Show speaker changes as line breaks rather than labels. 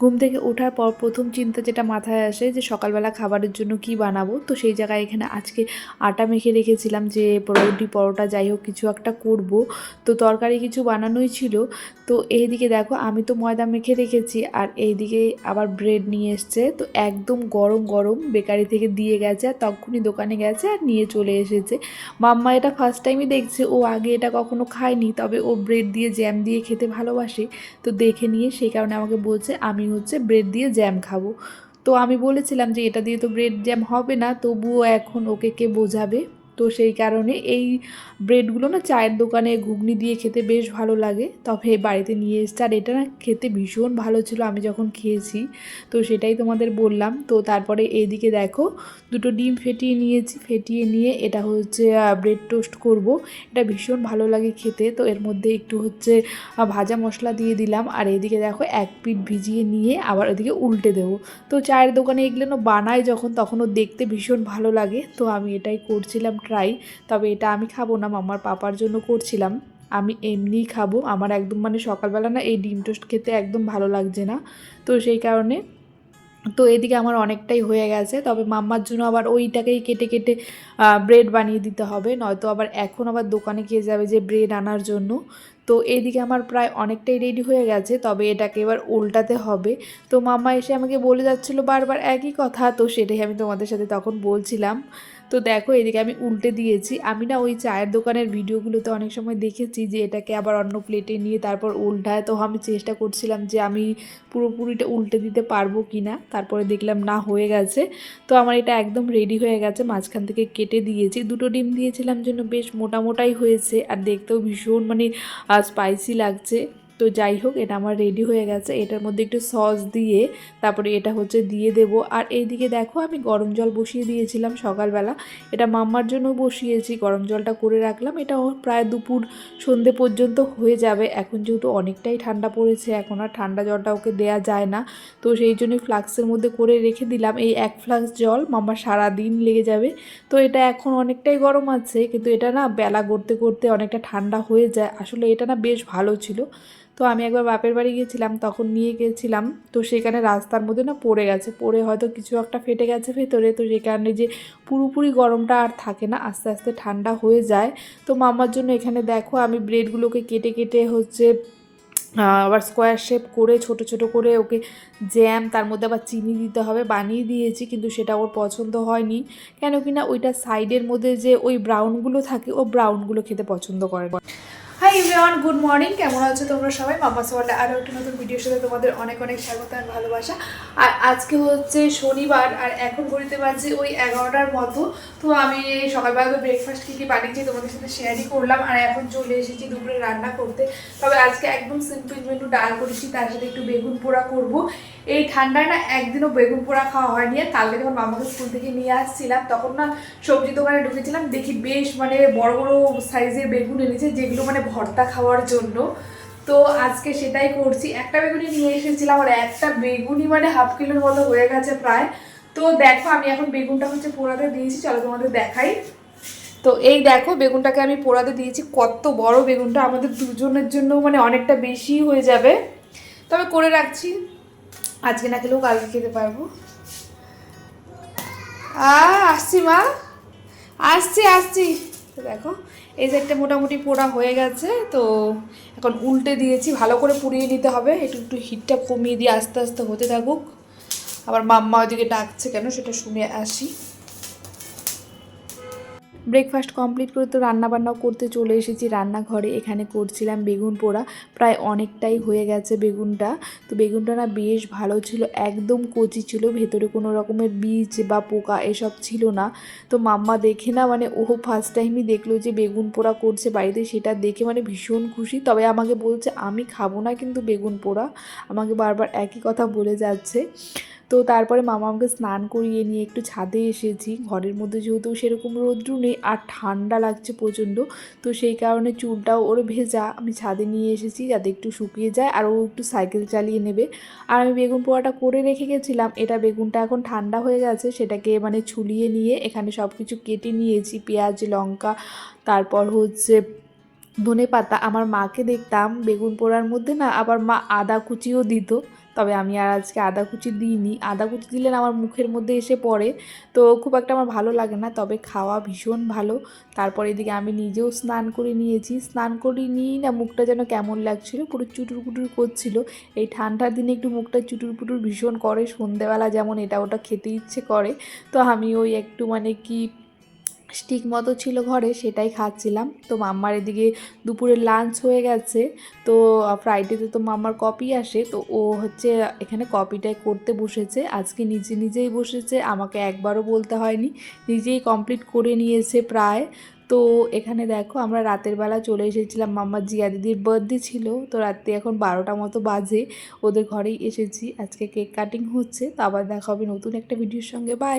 ঘুম থেকে ওঠার পর প্রথম চিন্তা যেটা মাথায় আসে যে সকালবেলা খাবারের জন্য কি বানাবো, তো সেই জায়গায় এখানে আজকে আটা মেখে রেখেছিলাম যে রুটি পরোটা যাই হোক কিছু একটা করব। তো তরকারি কিছু বানানোই ছিল। তো এইদিকে দেখো আমি তো ময়দা মেখে রেখেছি আর এইদিকে আবার ব্রেড নিয়ে এসছে। তো একদম গরম গরম বেকারি থেকে দিয়ে গেছে আর তখনই দোকানে গেছে আর নিয়ে চলে এসেছে। মাম্মা এটা ফার্স্ট টাইমই দেখছে। ও আগে এটা কখনো খায়নি, তবে ও ব্রেড দিয়ে জ্যাম দিয়ে খেতে ভালোবাসে। তো দেখে নিয়ে সেই কারণে আমাকে বলছে, আমি হচ্ছে ব্রেড দিয়ে জ্যাম খাব। তো আমি বলেছিলাম যে এটা দিয়ে তো ব্রেড জ্যাম হবে না, তবুও এখন ওকে কে বোঝাবে? তো সেই কারণে এই ব্রেডগুলো না চায়ের দোকানে ঘুগনি দিয়ে খেতে বেশ ভালো লাগে। তবে বাড়িতে নিয়ে এসছে আর এটা না খেতে ভীষণ ভালো ছিল আমি যখন খেয়েছি। তো সেটাই তোমাদের বললাম। তো তারপরে এইদিকে দেখো, দুটো ডিম ফেটিয়ে নিয়েছি। ফেটিয়ে নিয়ে এটা হচ্ছে ব্রেড টোস্ট করব। এটা ভীষণ ভালো লাগে খেতে। তো এর মধ্যে একটু হচ্ছে ভাজা মশলা দিয়ে দিলাম। আর এদিকে দেখো, এক পিঠ ভিজিয়ে নিয়ে আবার ওদিকে উল্টে দেবো। তো চায়ের দোকানে এগুলো বানায় যখন তখনও দেখতে ভীষণ ভালো লাগে। তো আমি এটাই করছিলাম ট্রাই তবে এটা আমি খাব না, মামার পাপার জন্য করছিলাম। আমি এমনিই খাব, আমার একদম মানে সকালবেলা না এই ডিম টোস্ট খেতে একদম ভালো লাগছে না। তো সেই কারণে, তো এদিকে আমার অনেকটাই হয়ে গেছে, তবে মাম্মার জন্য আবার ওইটাকেই কেটে কেটে ব্রেড বানিয়ে দিতে হবে, নয়তো আবার এখন আবার দোকানে গিয়ে যাবে যে ব্রেড আনার জন্য। তো এইদিকে আমার প্রায় অনেকটাই রেডি হয়ে গেছে, তবে এটাকে এবার উল্টাতে হবে। তো মাম্মা এসে আমাকে বলে যাচ্ছিল বারবার একই কথা, তো সেটাই আমি তোমাদের সাথে তখন বলছিলাম। তো দেখো, এদিকে আমি উল্টে দিয়েছি। আমি না ওই চায়ের দোকানের ভিডিওগুলোতে অনেক সময় দেখেছি যে এটাকে আবার অন্য প্লেটে নিয়ে তারপর উল্টায়। তো আমি চেষ্টা করছিলাম যে আমি পুরোপুরিটা উল্টে দিতে পারব কি না তারপরে দেখলাম না, হয়ে গেছে। তো আমার এটা একদম রেডি হয়ে গেছে, মাঝখান থেকে কেটে দিয়েছি। দুটো ডিম দিয়েছিলাম জন্য বেশ মোটা মোটাই হয়েছে। আর দেখতেও ভীষণ মানে স্পাইসি লাগছে। তো যাই হোক, এটা আমার রেডি হয়ে গেছে। এটার মধ্যে একটু সস দিয়ে তারপরে এটা হচ্ছে দিয়ে দেব। আর এইদিকে দেখো, আমি গরম জল বসিয়ে দিয়েছিলাম সকালবেলা। এটা মাম্মার জন্য বসিয়েছি, গরম জলটা করে রাখলাম। এটা প্রায় দুপুর সন্ধে পর্যন্ত হয়ে যাবে। এখন যেহেতু অনেকটাই ঠান্ডা পড়েছে, এখন আর ঠান্ডা জলটা ওকে দেয়া যায় না। তো সেই জন্যই ফ্লাক্সের মধ্যে করে রেখে দিলাম। এই এক ফ্লাক্স জল মাম্মা সারা দিন লেগে যাবে। তো এটা এখন অনেকটাই গরম আছে, কিন্তু এটা না বেলা করতে করতে অনেকটা ঠান্ডা হয়ে যায়। আসলে এটা না বেশ ভালো ছিল। তো আমি একবার বাপের বাড়ি গিয়েছিলাম, তখন নিয়ে গেছিলাম তো সেখানে রাস্তার মধ্যে না পড়ে গেছে, পড়ে হয়তো কিছু একটা ফেটে গেছে ভেতরে। তো সেই কারণে যে পুরোপুরি গরমটা আর থাকে না, আস্তে আস্তে ঠান্ডা হয়ে যায়। তো মামার জন্য এখানে দেখো আমি ব্রেডগুলোকে কেটে কেটে হচ্ছে আবার স্কোয়ার শেপ করে ছোট ছোট করে ওকে জ্যাম তার মধ্যে আবার চিনি দিতে হবে, বানিয়ে দিয়েছি, কিন্তু সেটা ওর পছন্দ হয়নি। কেন কি না ওইটা সাইডের মধ্যে যে ওই ব্রাউনগুলো থাকে, ও ব্রাউনগুলো খেতে পছন্দ করে হাই এভরিওয়ান গুড মর্নিং কেমন আছো তোমরা সবাই? মামা সোয়ালে আরও একটা নতুন ভিডিওর সাথে তোমাদের অনেক অনেক স্বাগত আর ভালোবাসা। আর আজকে হচ্ছে শনিবার আর এখন ঘড়িতে বাজে ওই এগারোটার মতো। তো আমি সকালবেলা ব্রেকফাস্ট কী কী বানিয়েছি তোমাদের সাথে শেয়ারই করলাম আর এখন চলে এসেছি দুপুরে রান্না করতে। তবে আজকে একদম সিম্পল মেনু ডাল করেছি, তার সাথে একটু বেগুন পোড়া করব। এই ঠান্ডায় না একদিনও বেগুন পোড়া খাওয়া হয়নি। আর কালকে যখন মামাকে স্কুল থেকে নিয়ে আসছিলাম, তখন না সবজি দোকানে ঢুকেছিলাম, দেখি বেশ মানে বড় বড় সাইজের বেগুন এনেছে, যেগুলো মানে ভর্তা খাওয়ার জন্য। তো আজকে সেটাই করছি। একটা বেগুনি নিয়ে এসেছিলাম, আর একটা বেগুনি মানে হাফ কিলোর মতো হয়ে গেছে প্রায়। তো দেখো, আমি এখন বেগুনটা হচ্ছে পোড়াতে দিয়েছি, চলো তোমাদের দেখাই। তো এই দেখো, বেগুনটাকে আমি পোড়াতে দিয়েছি। কত বড় বেগুনটা, আমাদের দুজনের জন্য মানে অনেকটা বেশি হয়ে যাবে। তবে করে রাখছি। আজকে না খেলেও কালকে খেতে পারব। আ, আসছি মা। আসছি আসছি। তো দেখো, এই সাইডটা মোটামুটি পোড়া হয়ে গেছে, তো এখন উল্টে দিয়েছি। ভালো করে পুড়িয়ে নিতে হবে, একটু একটু হিটটা কমিয়ে দিয়ে আস্তে আস্তে হতে থাকুক। আবার মাম্মা ওইদিকে ডাকছে কেন, সেটা শুনে আসি। ব্রেকফাস্ট কমপ্লিট করে তো রান্না বান্নাও করতে চলে এসেছি রান্নাঘরে। এখানে করছিলাম বেগুন পোড়া। প্রায় অনেকটাই হয়ে গেছে বেগুনটা। তো বেগুনটা না বেশ ভালো ছিল, একদম কচি ছিল। ভেতরে কোনো রকমের বীজ বা পোকা এসব ছিল না। তো মাম্মা দেখে না মানে ও ফার্স্ট টাইমই দেখল যে বেগুন পোড়া করছে বাড়িতে, সেটা দেখে মানে ভীষণ খুশি। তবে আমাকে বলছে, আমি খাব না কিন্তু বেগুন পোড়া। আমাকে বারবার একই কথা বলে যাচ্ছে। তো তারপরে মামা আমাকে স্নান করিয়ে নিয়ে একটু ছাদে এসেছি। ঘরের মধ্যে যেহেতু সেরকম রৌদ্র নেই আর ঠান্ডা লাগছে প্রচণ্ড, তো সেই কারণে চুলটাও ওর ভেজা। আমি ছাদে নিয়ে এসেছি যাতে একটু শুকিয়ে যায় আর ও একটু সাইকেল চালিয়ে নেবে। আর আমি বেগুন পোড়াটা করে রেখে গেছিলাম। এটা বেগুনটা এখন ঠান্ডা হয়ে গেছে, সেটাকে মানে ছুলিয়ে নিয়ে এখানে সব কিছু কেটে নিয়েছি। পেঁয়াজ, লঙ্কা, তারপর হচ্ছে ধনে পাতা আমার মাকে দেখতাম বেগুন পোড়ার মধ্যে না, আবার মা আদা কুচিও দিত। তবে আমি আর আজকে আদা কুচি দিইনি। আদা কুচি দিলে আমার মুখের মধ্যে এসে পড়ে। তো খুব একটা আমার ভালো লাগে না, তবে খাওয়া ভীষণ ভালো। তারপর এদিকে আমি নিজেও স্নান করে নিয়েছি। স্নান করে নিয়েই না মুখটা যেন কেমন লাগছিল, পুরো চুটুর পুটুর করছিল। এই ঠান্ডার দিনে একটু মুখটা চুটুর পুটুর ভীষণ করে, সন্ধেবেলা যেমন এটা ওটা খেতে ইচ্ছে করে। তো আমি ওই একটু মানে কি স্টিক মতো ছিল ঘরে, সেটাই খাচ্ছিলাম। তো মাম্মার এদিকে দুপুরে লাঞ্চ হয়ে গেছে। তো ফ্রাইডেতে তো মাম্মার কপি আসে। তো ও হচ্ছে এখানে কপিটাই করতে বসেছে। আজকে নিজে নিজেই বসেছে, আমাকে একবারও বলতে হয়নি। নিজেই কমপ্লিট করে নিয়েছে প্রায়। তো এখানে দেখো, আমরা রাতের বেলা চলে এসেছিলাম মাম্মার জিয়া দিদির বার্থডে ছিল। তো রাত্রে এখন বারোটা মতো বাজে। ওদের ঘরেই এসেছি। আজকে কেক কাটিং হচ্ছে। তো আবার দেখা হবে নতুন একটা ভিডিওর সঙ্গে। বাই